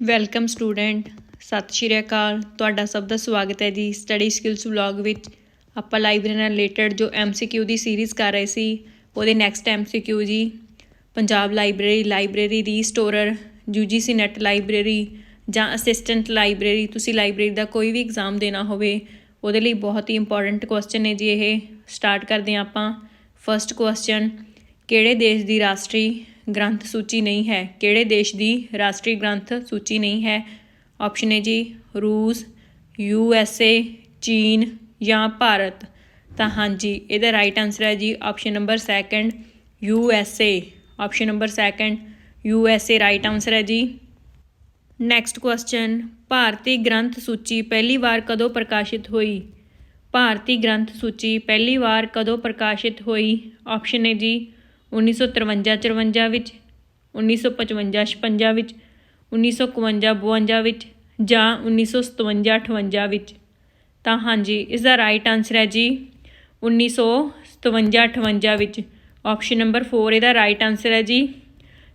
Welcome student ਸਤਿ ਸ਼੍ਰੀ ਅਕਾਲ। ਤੁਹਾਡਾ ਸਭ ਦਾ ਸਵਾਗਤ ਹੈ ਜੀ ਸਟੱਡੀ ਸਕਿੱਲਸ ਵਲੌਗ ਵਿੱਚ। ਆਪਾਂ ਲਾਇਬ੍ਰੇਰੀ ਨਾਲ ਰਿਲੇਟਡ ਜੋ ਐਮਸੀਕਿਊ ਦੀ ਸੀਰੀਜ਼ ਕਰ ਰਹੇ ਸੀ, ਉਹਦੇ ਨੈਕਸਟ ਐਮਸੀਕਿਊ ਜੀ। Punjab library library restorer UGC NET library ਜਾਂ ਅਸਿਸਟੈਂਟ ਲਾਇਬ੍ਰੇਰੀ ਤੁਸੀਂ ਲਾਇਬ੍ਰੇਰੀ ਦਾ ਕੋਈ ਵੀ ਐਗਜ਼ਾਮ ਦੇਣਾ ਹੋਵੇ, ਉਹਦੇ ਲਈ ਬਹੁਤ ਹੀ ਇੰਪੋਰਟੈਂਟ ਕੁਐਸਚਨ ਹੈ ਜੀ ਇਹ। ਸਟਾਰਟ ਕਰਦੇ ਹਾਂ ਆਪਾਂ। ਫਰਸਟ ਕੁਐਸਚਨ ਕਿਹੜੇ ਦੇਸ਼ ਦੀ ਰਾਸ਼ਟਰੀ ਗ੍ਰੰਥ ਸੂਚੀ ਨਹੀਂ ਹੈ। ਕਿਹੜੇ ਦੇਸ਼ ਦੀ ਰਾਸ਼ਟਰੀ ਗ੍ਰੰਥ ਸੂਚੀ ਨਹੀਂ ਹੈ? ਆਪਸ਼ਨ ਹੈ ਜੀ ਰੂਸ ਯੂ ਐਸ ਏ ਚੀਨ ਜਾਂ ਭਾਰਤ। ਤਾਂ ਹਾਂਜੀ ਇਹਦਾ ਰਾਈਟ ਆਨਸਰ ਹੈ ਜੀ option number second U S A option number second U S A right answer ਹੈ ਜੀ। ਨੈਕਸਟ ਕੁਐਸਚਨ ਭਾਰਤੀ ਗ੍ਰੰਥ ਸੂਚੀ ਪਹਿਲੀ ਵਾਰ ਕਦੋਂ ਪ੍ਰਕਾਸ਼ਿਤ ਹੋਈ? ਭਾਰਤੀ ਗ੍ਰੰਥ ਸੂਚੀ ਪਹਿਲੀ ਵਾਰ ਕਦੋਂ ਪ੍ਰਕਾਸ਼ਿਤ ਹੋਈ? ਆਪਸ਼ਨ ਹੈ ਜੀ 1953 54 ਵਿੱਚ 1955 56 ਵਿੱਚ 1951 52 ਵਿੱਚ ਜਾਂ 1957 58 ਵਿੱਚ। ਤਾਂ ਹਾਂਜੀ, ਇਸ ਦਾ ਰਾਈਟ ਆਨਸਰ ਹੈ ਜੀ 1957 58 ਵਿੱਚ। ਆਪਸ਼ਨ ਨੰਬਰ 4 ਇਹਦਾ ਰਾਈਟ ਆਨਸਰ ਹੈ ਜੀ।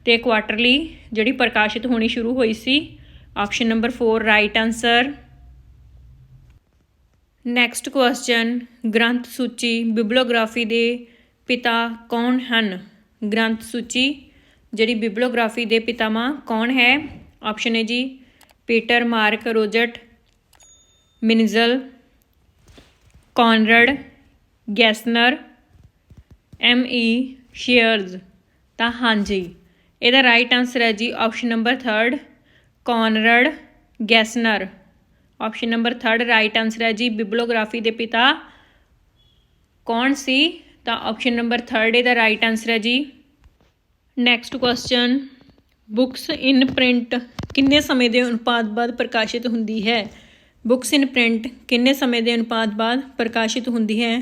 ਤੇ ਕੁਆਟਰਲੀ ਜਿਹੜੀ ਪ੍ਰਕਾਸ਼ਿਤ ਹੋਣੀ ਸ਼ੁਰੂ ਹੋਈ ਸੀ। Option number 4 right answer next question ਗ੍ਰੰਥ ਸੂਚੀ ਬਿਬਲੋਗ੍ਰਾਫੀ ਦੇ ਪਿਤਾ ਕੌਣ ਹਨ? ਗ੍ਰੰਥ ਸੂਚੀ, ਜਿਹੜੀ ਬਿਬਲੋਗ੍ਰਾਫੀ ਦੇ ਪਿਤਾਮਾ ਕੌਣ ਹੈ? ਆਪਸ਼ਨ ਹੈ ਜੀ, Peter Mark Roget, Minzel, Conrad, Gesner, M E Sayers. ਤਾਂ ਹਾਂਜੀ, ਇਹਦਾ ਰਾਈਟ ਆਨਸਰ ਹੈ ਜੀ option number 3 Conrad, Gesner. Option number 3 right answer ਹੈ ਜੀ ਬਿਬਲੋਗ੍ਰਾਫੀ ਦੇ ਪਿਤਾ ਕੌਣ ਸੀ? ਤਾਂ ਆਪਸ਼ਨ ਨੰਬਰ 3 ਇਹਦਾ ਰਾਈਟ ਆਨਸਰ ਹੈ ਜੀ। Next question books in print ਕਿੰਨੇ ਸਮੇਂ ਦੇ ਅਨੁਪਾਤ ਬਾਅਦ ਪ੍ਰਕਾਸ਼ਿਤ ਹੁੰਦੀ ਹੈ? ਬੁੱਕਸ ਇਨ ਪ੍ਰਿੰਟ ਕਿੰਨੇ ਸਮੇਂ ਦੇ ਅਨੁਪਾਤ ਬਾਅਦ ਪ੍ਰਕਾਸ਼ਿਤ ਹੁੰਦੀ ਹੈ?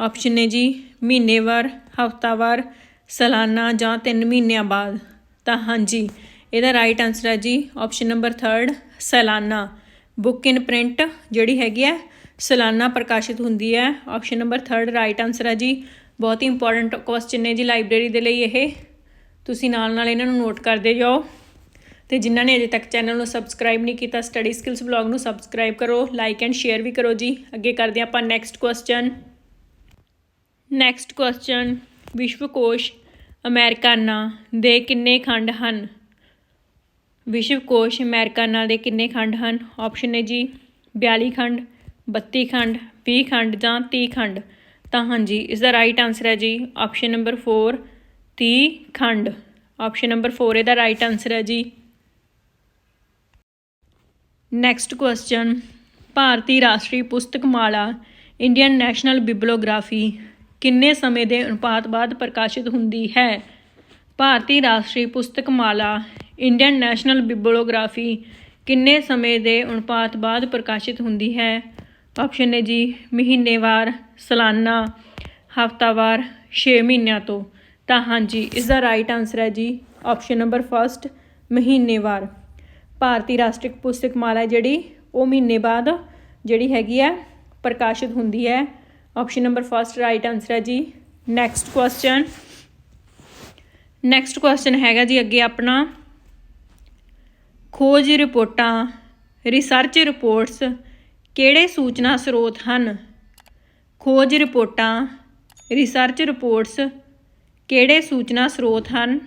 ਆਪਸ਼ਨ ਨੇ ਜੀ ਮਹੀਨੇਵਾਰ ਹਫਤਾਵਾਰ ਸਾਲਾਨਾ ਜਾਂ 3 ਮਹੀਨਿਆਂ ਬਾਅਦ। ਤਾਂ ਹਾਂਜੀ, ਇਹਦਾ ਰਾਈਟ ਆਨਸਰ ਹੈ ਜੀ। ਆਪਸ਼ਨ ਨੰਬਰ 3 ਸਾਲਾਨਾ। ਬੁੱਕ ਇਨ ਪ੍ਰਿੰਟ ਜਿਹੜੀ ਹੈਗੀ ਹੈ, ਸਾਲਾਨਾ ਪ੍ਰਕਾਸ਼ਿਤ ਹੁੰਦੀ ਹੈ। ਆਪਸ਼ਨ ਨੰਬਰ 3 ਰਾਈਟ ਆਨਸਰ ਹੈ ਜੀ। ਬਹੁਤ ਹੀ ਇੰਪੋਰਟੈਂਟ ਕੁਐਸਚਨ ਨੇ ਜੀ ਲਾਇਬ੍ਰੇਰੀ ਦੇ ਲਈ ਇਹ। ਤੁਸੀਂ ਨਾਲ ਨਾਲ ਇਹਨਾਂ ਨੂੰ ਨੋਟ ਕਰਦੇ ਜਾਓ। ਤੇ ਜਿਨ੍ਹਾਂ ਨੇ ਅਜੇ ਤੱਕ ਚੈਨਲ ਨੂੰ ਸਬਸਕ੍ਰਾਈਬ ਨਹੀਂ ਕੀਤਾ ਸਟੱਡੀ ਸਕਿੱਲਸ ਵਲੌਗ ਨੂੰ ਸਬਸਕ੍ਰਾਈਬ ਕਰੋ ਲਾਈਕ ਐਂਡ ਸ਼ੇਅਰ ਵੀ ਕਰੋ ਜੀ। ਅੱਗੇ ਕਰਦੇ ਹਾਂ ਆਪਾਂ ਨੈਕਸਟ ਕੁਐਸਚਨ ਨੈਕਸਟ ਕੁਐਸਚਨ ਵਿਸ਼ਵਕੋਸ਼ ਅਮਰੀਕਾਨਾ ਦੇ ਕਿੰਨੇ ਖੰਡ ਹਨ? ਵਿਸ਼ਵਕੋਸ਼ ਅਮਰੀਕਾਨਾ ਦੇ ਕਿੰਨੇ ਖੰਡ ਹਨ? ਆਪਸ਼ਨ ਹੈ ਜੀ 42 ਖੰਡ 32 ਖੰਡ 20 ਖੰਡ ਜਾਂ 30 ਖੰਡ। ਤਾਂ ਹਾਂਜੀ, ਇਸ ਦਾ ਰਾਈਟ ਆਨਸਰ ਹੈ ਜੀ ਆਪਸ਼ਨ ਨੰਬਰ 4 ਤੀ ਖੰਡ। ਆਪਸ਼ਨ ਨੰਬਰ 4 ਇਹਦਾ ਰਾਈਟ ਆਨਸਰ ਹੈ ਜੀ। ਨੈਕਸਟ ਕੁਐਸਚਨ ਭਾਰਤੀ ਰਾਸ਼ਟਰੀ ਪੁਸਤਕ ਮਾਲਾ ਇੰਡੀਅਨ ਨੈਸ਼ਨਲ ਬਿਬਲੋਗ੍ਰਾਫੀ ਕਿੰਨੇ ਸਮੇਂ ਦੇ ਅਨੁਪਾਤ ਬਾਅਦ ਪ੍ਰਕਾਸ਼ਿਤ ਹੁੰਦੀ ਹੈ? ਭਾਰਤੀ ਰਾਸ਼ਟਰੀ ਪੁਸਤਕ ਮਾਲਾ ਇੰਡੀਅਨ ਨੈਸ਼ਨਲ ਬਿਬਲੋਗ੍ਰਾਫੀ ਕਿੰਨੇ ਸਮੇਂ ਦੇ ਅਨੁਪਾਤ ਬਾਅਦ ਪ੍ਰਕਾਸ਼ਿਤ ਹੁੰਦੀ ਹੈ? ਆਪਸ਼ਨ ਹੈ ਜੀ ਮਹੀਨੇਵਾਰ, ਸਾਲਾਨਾ, ਹਫਤਾਵਾਰ 6 ਮਹੀਨਿਆਂ ਤੋਂ। ਤਾਂ ਹਾਂਜੀ ਇਸ ਦਾ ਰਾਈਟ ਆਨਸਰ ਹੈ ਜੀ ਆਪਸ਼ਨ ਨੰਬਰ ਫਸਟ ਮਹੀਨੇਵਾਰ। ਭਾਰਤੀ ਰਾਸ਼ਟਰੀ ਪੁਸਤਕ ਮਾਲਾ ਜਿਹੜੀ, ਉਹ ਮਹੀਨੇ ਬਾਅਦ ਜਿਹੜੀ ਹੈਗੀ ਹੈ, ਪ੍ਰਕਾਸ਼ਿਤ ਹੁੰਦੀ ਹੈ। Option number first right answer ਹੈ ਜੀ। ਨੈਕਸਟ ਕੁਐਸਚਨ ਨੈਕਸਟ ਕੁਐਸਚਨ ਹੈਗਾ ਜੀ ਅੱਗੇ ਆਪਣਾ। ਖੋਜ ਰਿਪੋਰਟਾਂ ਰਿਸਰਚ ਰਿਪੋਰਟਸ ਕਿਹੜੇ ਸੂਚਨਾ ਸਰੋਤ ਹਨ? ਖੋਜ ਰਿਪੋਰਟਾਂ, ਰਿਸਰਚ ਰਿਪੋਰਟਸ, ਕਿਹੜੇ ਸੂਚਨਾ ਸਰੋਤ ਹਨ?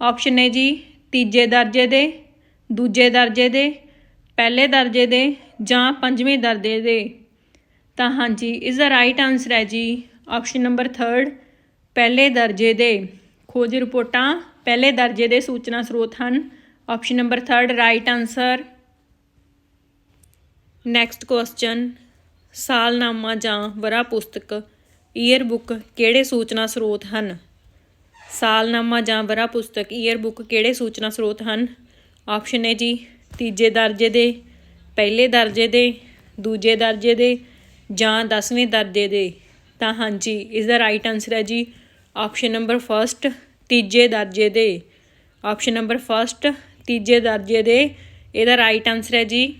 ਆਪਸ਼ਨ ਹੈ ਜੀ, ਤੀਜੇ ਦਰਜੇ ਦੇ, ਦੂਜੇ ਦਰਜੇ ਦੇ, ਪਹਿਲੇ ਦਰਜੇ ਦੇ ਜਾਂ ਪੰਜਵੇਂ ਦਰਜੇ ਦੇ। ਤਾਂ ਹਾਂਜੀ ਇਸ ਦਾ ਰਾਈਟ ਆਨਸਰ ਹੈ ਜੀ, ਆਪਸ਼ਨ ਨੰਬਰ 3 ਪਹਿਲੇ ਦਰਜੇ ਦੇ। ਖੋਜ ਰਿਪੋਰਟਾਂ, ਪਹਿਲੇ ਦਰਜੇ ਦੇ ਸੂਚਨਾ ਸਰੋਤ ਹਨ। Option number 3 right answer next question ਸਾਲਨਾਮਾ ਜਾਂ ਵਰਾ ਪੁਸਤਕ ਈਅਰ ਬੁੱਕ ਕਿਹੜੇ ਸੂਚਨਾ ਸਰੋਤ ਹਨ? ਸਾਲਨਾਮਾ ਜਾਂ ਵਰਾ ਪੁਸਤਕ ਈਅਰ ਬੁੱਕ ਕਿਹੜੇ ਸੂਚਨਾ ਸਰੋਤ ਹਨ? ਆਪਸ਼ਨ ਹੈ ਜੀ, ਤੀਜੇ ਦਰਜੇ ਦੇ, ਪਹਿਲੇ ਦਰਜੇ ਦੇ, ਦੂਜੇ ਦਰਜੇ ਦੇ ਜਾਂ 10ਵੇਂ ਦਰਜੇ ਦੇ? ਤਾਂ ਹਾਂਜੀ ਇਸ ਦਾ ਰਾਈਟ ਆਨਸਰ ਹੈ ਜੀ। ਆਪਸ਼ਨ ਨੰਬਰ ਫਸਟ ਤੀਜੇ ਦਰਜੇ ਦੇ। ਆਪਸ਼ਨ ਨੰਬਰ ਫਸਟ ਤੀਜੇ ਦਰਜੇ ਦੇ, ਇਹਦਾ ਰਾਈਟ ਆਨਸਰ ਹੈ ਜੀ।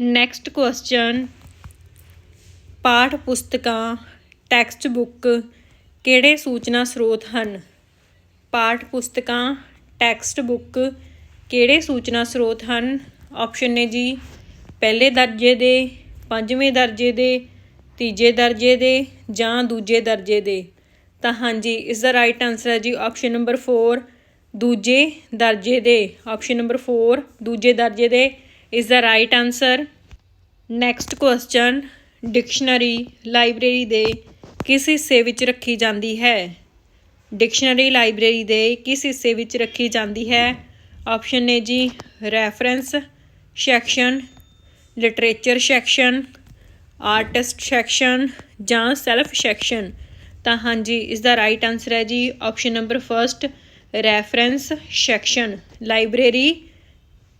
ਨੈਕਸਟ ਕੁਐਸਚਨ ਪਾਠ ਪੁਸਤਕਾਂ ਟੈਕਸਟ ਬੁੱਕ ਕਿਹੜੇ ਸੂਚਨਾ ਸਰੋਤ ਹਨ? ਪਾਠ ਪੁਸਤਕਾਂ ਟੈਕਸਟ ਬੁੱਕ ਕਿਹੜੇ ਸੂਚਨਾ ਸਰੋਤ ਹਨ? ਆਪਸ਼ਨ ਨੇ ਜੀ ਪਹਿਲੇ ਦਰਜੇ ਦੇ, ਪੰਜਵੇਂ ਦਰਜੇ ਦੇ, ਤੀਜੇ ਦਰਜੇ ਦੇ ਜਾਂ ਦੂਜੇ ਦਰਜੇ ਦੇ। ਤਾਂ ਹਾਂਜੀ, ਇਸ ਦਾ ਰਾਈਟ ਆਨਸਰ ਹੈ ਜੀ ਆਪਸ਼ਨ ਨੰਬਰ 4 ਦੂਜੇ ਦਰਜੇ ਦੇ। ਆਪਸ਼ਨ ਨੰਬਰ 4 ਦੂਜੇ ਦਰਜੇ ਦੇ ਇਸ ਦਾ right answer next question dictionary library ਦੇ ਕਿਸ ਹਿੱਸੇ ਵਿੱਚ ਰੱਖੀ ਜਾਂਦੀ ਹੈ? ਡਿਕਸ਼ਨਰੀ ਲਾਇਬ੍ਰੇਰੀ ਦੇ ਕਿਸ ਹਿੱਸੇ ਵਿੱਚ ਰੱਖੀ ਜਾਂਦੀ ਹੈ? ਆਪਸ਼ਨ ਨੇ ਜੀ reference section literature section artist section ਜਾਂ ਸੈਲਫ ਸੈਕਸ਼ਨ ਤਾਂ ਹਾਂਜੀ ਇਸ ਦਾ ਰਾਈਟ ਆਨਸਰ ਹੈ ਜੀ। Option number first reference section library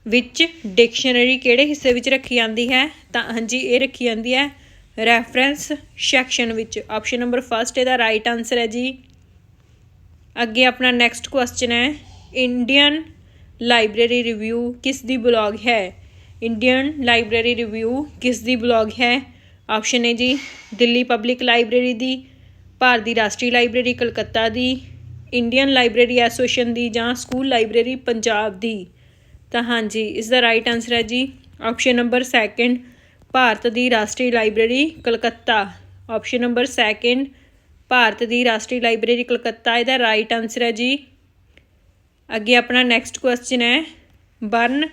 ਵਿੱਚ ਡਿਕਸ਼ਨਰੀ ਕਿਹੜੇ ਹਿੱਸੇ ਵਿੱਚ ਰੱਖੀ ਜਾਂਦੀ ਹੈ? ਤਾਂ ਹਾਂਜੀ, ਇਹ ਰੱਖੀ ਜਾਂਦੀ ਹੈ ਰੈਫਰੈਂਸ ਸੈਕਸ਼ਨ ਵਿੱਚ। ਆਪਸ਼ਨ ਨੰਬਰ ਫਰਸਟ ਇਹਦਾ ਰਾਈਟ ਆਨਸਰ ਹੈ ਜੀ। ਅੱਗੇ ਆਪਣਾ ਨੈਕਸਟ ਕੁਐਸਚਨ ਹੈ। ਇੰਡੀਅਨ ਲਾਇਬ੍ਰੇਰੀ ਰਿਵਿਊ ਕਿਸ ਦੀ ਬਲੌਗ ਹੈ? ਇੰਡੀਅਨ ਲਾਇਬ੍ਰੇਰੀ ਰਿਵਿਊ ਕਿਸ ਦੀ ਬਲੌਗ ਹੈ? ਆਪਸ਼ਨ ਹੈ ਜੀ, ਦਿੱਲੀ ਪਬਲਿਕ ਲਾਇਬ੍ਰੇਰੀ ਦੀ, ਭਾਰਤੀ ਰਾਸ਼ਟਰੀ ਲਾਇਬ੍ਰੇਰੀ ਕਲਕੱਤਾ ਦੀ ਇੰਡੀਅਨ ਲਾਇਬ੍ਰੇਰੀ ਐਸੋਸੀਏਸ਼ਨ ਦੀ ਜਾਂ ਸਕੂਲ ਲਾਇਬ੍ਰੇਰੀ ਪੰਜਾਬ ਦੀ। ਤਾਂ ਹਾਂਜੀ, ਇਸ ਦਾ ਰਾਈਟ ਆਨਸਰ ਹੈ ਜੀ ਆਪਸ਼ਨ ਨੰਬਰ ਸੈਕੰਡ ਭਾਰਤ ਦੀ ਰਾਸ਼ਟਰੀ library Calcutta. Option number second Bharat ਦੀ ਰਾਸ਼ਟਰੀ ਲਾਇਬ੍ਰੇਰੀ ਕਲਕੱਤਾ। ਇਹਦਾ ਰਾਈਟ ਆਨਸਰ ਹੈ ਜੀ। ਅੱਗੇ ਆਪਣਾ ਨੈਕਸਟ ਕੁਐਸਚਨ ਹੈ, ਬਰਨ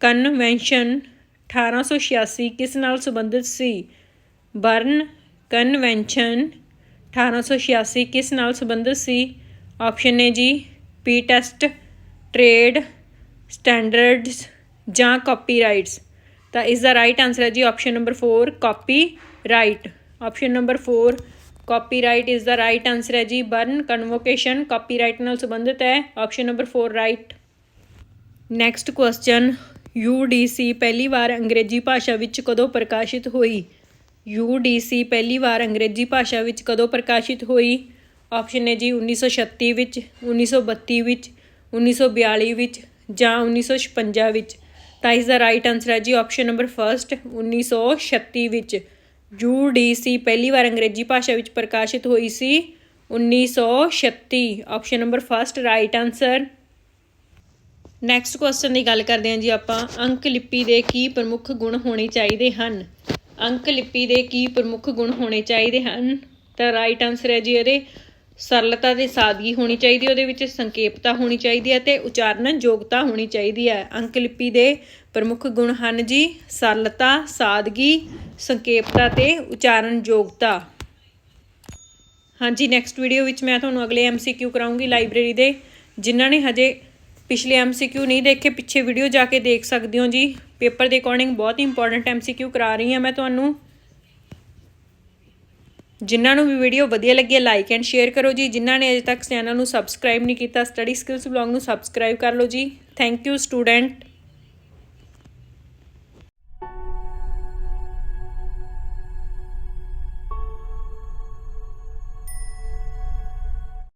ਕਨਵੈਨਸ਼ਨ 1886 ਕਿਸ ਨਾਲ ਸੰਬੰਧਿਤ ਸੀ? ਬਰਨ ਕਨਵੈਨਸ਼ਨ 1886 ਕਿਸ ਨਾਲ ਸੰਬੰਧਿਤ ਸੀ? ਆਪਸ਼ਨ ਨੇ ਜੀ ਪੀ ਟੈਸਟ ਟ੍ਰੇਡ ਸਟੈਂਡਰਡਸ ਜਾਂ ਕਾਪੀਰਾਈਟਸ ਤਾਂ ਇਸ ਦਾ ਰਾਈਟ ਆਨਸਰ ਹੈ ਜੀ option number 4 copyright option number 4 copyright ਇਸ ਦਾ ਰਾਈਟ ਆਨਸਰ ਹੈ ਜੀ ਬਰਨ ਕਨਵੋਕੇਸ਼ਨ ਕਾਪੀਰਾਈਟ ਨਾਲ ਸੰਬੰਧਿਤ ਹੈ। Option number 4 right next question UDC ਪਹਿਲੀ ਵਾਰ ਅੰਗਰੇਜ਼ੀ ਭਾਸ਼ਾ ਵਿੱਚ ਕਦੋਂ ਪ੍ਰਕਾਸ਼ਿਤ ਹੋਈ? UDC ਪਹਿਲੀ ਵਾਰ ਅੰਗਰੇਜ਼ੀ ਭਾਸ਼ਾ ਵਿੱਚ ਕਦੋਂ ਪ੍ਰਕਾਸ਼ਿਤ ਹੋਈ? ਆਪਸ਼ਨ ਹੈ ਜੀ 1936 ਵਿੱਚ 1932 ਵਿੱਚ 1942 ਵਿੱਚ ਜਾਂ 1956 ਵਿੱਚ। ਤਾਂ ਇਸ ਦਾ ਰਾਈਟ ਆਨਸਰ ਹੈ ਜੀ ਆਪਸ਼ਨ ਨੰਬਰ ਫਰਸਟ 1936 ਵਿੱਚ। ਯੂ ਡੀ ਸੀ ਪਹਿਲੀ ਵਾਰ ਅੰਗਰੇਜ਼ੀ ਭਾਸ਼ਾ ਵਿੱਚ ਪ੍ਰਕਾਸ਼ਿਤ ਹੋਈ ਸੀ। 1936 option number first right answer next question ਦੀ ਗੱਲ ਕਰਦੇ ਹਾਂ ਜੀ ਆਪਾਂ। ਅੰਕ ਲਿਪੀ ਦੇ ਕੀ ਪ੍ਰਮੁੱਖ ਗੁਣ ਹੋਣੇ ਚਾਹੀਦੇ ਹਨ? ਅੰਕ ਲਿਪੀ ਦੇ ਕੀ ਪ੍ਰਮੁੱਖ ਗੁਣ ਹੋਣੇ ਚਾਹੀਦੇ ਹਨ? ਤਾਂ ਰਾਈਟ ਆਨਸਰ ਹੈ ਜੀ ਇਹਦੇ। ਸਰਲਤਾ ਤੇ ਸਾਦਗੀ ਹੋਣੀ ਚਾਹੀਦੀ ਹੈ, ਉਹਦੇ ਵਿੱਚ ਸੰਖੇਪਤਾ ਹੋਣੀ ਚਾਹੀਦੀ ਹੈ ਤੇ ਉਚਾਰਨ ਯੋਗਤਾ ਹੋਣੀ ਚਾਹੀਦੀ ਹੈ। ਅੰਕ ਲਿਪੀ ਦੇ ਪ੍ਰਮੁੱਖ ਗੁਣ ਹਨ ਜੀ, ਸਰਲਤਾ, ਸਾਦਗੀ, ਸੰਖੇਪਤਾ ਤੇ ਉਚਾਰਨ ਯੋਗਤਾ। ਹਾਂਜੀ ਨੈਕਸਟ ਵੀਡੀਓ ਵਿੱਚ ਮੈਂ ਤੁਹਾਨੂੰ ਅਗਲੇ ਐਮਸੀਕਿਊ ਕਰਾਉਂਗੀ ਲਾਇਬ੍ਰੇਰੀ ਦੇ। ਜਿਨ੍ਹਾਂ ਨੇ ਹਜੇ ਪਿਛਲੇ ਐਮਸੀਕਿਊ ਨਹੀਂ ਦੇਖੇ, ਪਿੱਛੇ ਵੀਡੀਓ ਜਾ ਕੇ ਦੇਖ ਸਕਦੇ ਹੋ ਜੀ। ਪੇਪਰ ਦੇ ਅਕੋਰਡਿੰਗ ਬਹੁਤ ਹੀ ਇੰਪੋਰਟੈਂਟ ਐਮਸੀਕਿਊ ਕਰਾ ਰਹੀ ਹਾਂ ਮੈਂ ਤੁਹਾਨੂੰ। ਜਿਨ੍ਹਾਂ ਨੂੰ ਵੀ ਵੀਡੀਓ ਵਧੀਆ ਲੱਗੀ ਹੈ ਲਾਈਕ ਐਂਡ ਸ਼ੇਅਰ ਕਰੋ ਜੀ। ਜਿਨ੍ਹਾਂ ਨੇ ਅਜੇ ਤੱਕ ਚੈਨਲ ਨੂੰ ਸਬਸਕ੍ਰਾਈਬ ਨਹੀਂ ਕੀਤਾ ਸਟੱਡੀ ਸਕਿੱਲਸ ਬਲੌਗ ਨੂੰ ਸਬਸਕ੍ਰਾਈਬ ਕਰ ਲਓ ਜੀ। Thank you student